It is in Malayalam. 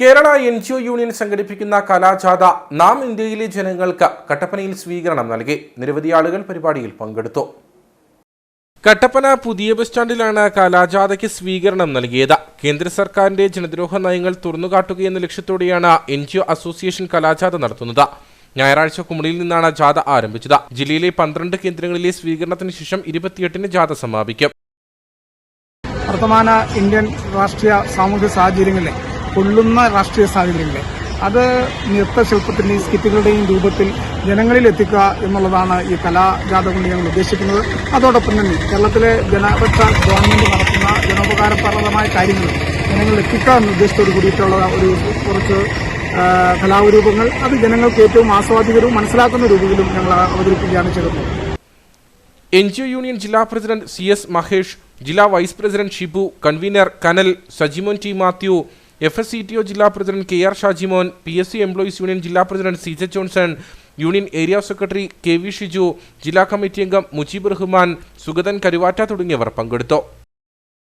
Kerala N G O union സംഘടിപ്പിക്കുന്ന കലാജാഥ നാം ഇന്ത്യയിലെ ജനങ്ങൾക്ക് കട്ടപ്പനയിൽ സ്വീകരണം നൽകി. നിരവധി ആളുകൾ പരിപാടിയിൽ പങ്കെടുത്തു. കട്ടപ്പന പുതിയ ബസ് സ്റ്റാൻഡിലാണ് കലാജാഥയ്ക്ക് സ്വീകരണം നൽകിയത്. കേന്ദ്ര സർക്കാരിന്റെ ജനദ്രോഹ നയങ്ങൾ തുറന്നുകാട്ടുകയെന്ന ലക്ഷ്യത്തോടെയാണ് എൻ ജി ഒ അസോസിയേഷൻ കലാജാഥ നടത്തുന്നത്. ഞായറാഴ്ച കുമളിയിൽ നിന്നാണ് ജാഥ ആരംഭിച്ചത്. ജില്ലയിലെ പന്ത്രണ്ട് കേന്ദ്രങ്ങളിലെ സ്വീകരണത്തിന് ശേഷം ഇരുപത്തിയെട്ടിന് ജാഥ സമാപിക്കും. വർത്തമാന ഇന്ത്യൻ രാഷ്ട്രീയ സാമൂഹ്യ സാഹചര്യങ്ങളിലെ കൊള്ളുന്ന രാഷ്ട്രീയ സാഹചര്യങ്ങൾ അത് നൃത്തശില്പത്തിന്റെയും സ്കിറ്റുകളുടെയും രൂപത്തിൽ ജനങ്ങളിൽ എത്തിക്കുക എന്നുള്ളതാണ് ഈ കലാജാഥ കൊണ്ട് ഞങ്ങൾ ഉദ്ദേശിക്കുന്നത്. അതോടൊപ്പം തന്നെ കേരളത്തിലെ ജനപക്ഷ ഗവൺമെന്റ് നടത്തുന്ന ജനോപകാരപ്രദമായ കാര്യങ്ങൾ ജനങ്ങളിൽ എത്തിക്കുക എന്ന ഉദ്ദേശത്തോട് കൂടിയിട്ടുള്ള ഒരു കുറച്ച് കലാരൂപങ്ങൾ അത് ജനങ്ങൾക്ക് ഏറ്റവും ആസ്വാദികരവും മനസ്സിലാക്കുന്ന രൂപത്തിലും ഞങ്ങൾ അവതരിപ്പിക്കുകയാണ് ചെയ്തത്. എൻ ജി ഒ യൂണിയൻ ജില്ലാ പ്രസിഡന്റ് സി എസ് മഹേഷ് ജില്ലാ വൈസ് പ്രസിഡന്റ് ഷിബു കൺവീനർ കനൽ Sajimon T Mathew F S C T O ജില്ലാ president K R Shajimon P S C employees union ജില്ലാ president C J Johnson union area secretary K V Shiju ജില്ലാ കമ്മിറ്റി അംഗം മുജീബ് റഹ്മാൻ സുഗതൻ കരുവാറ്റ തുടങ്ങിയവർ പങ്കെടുത്തു.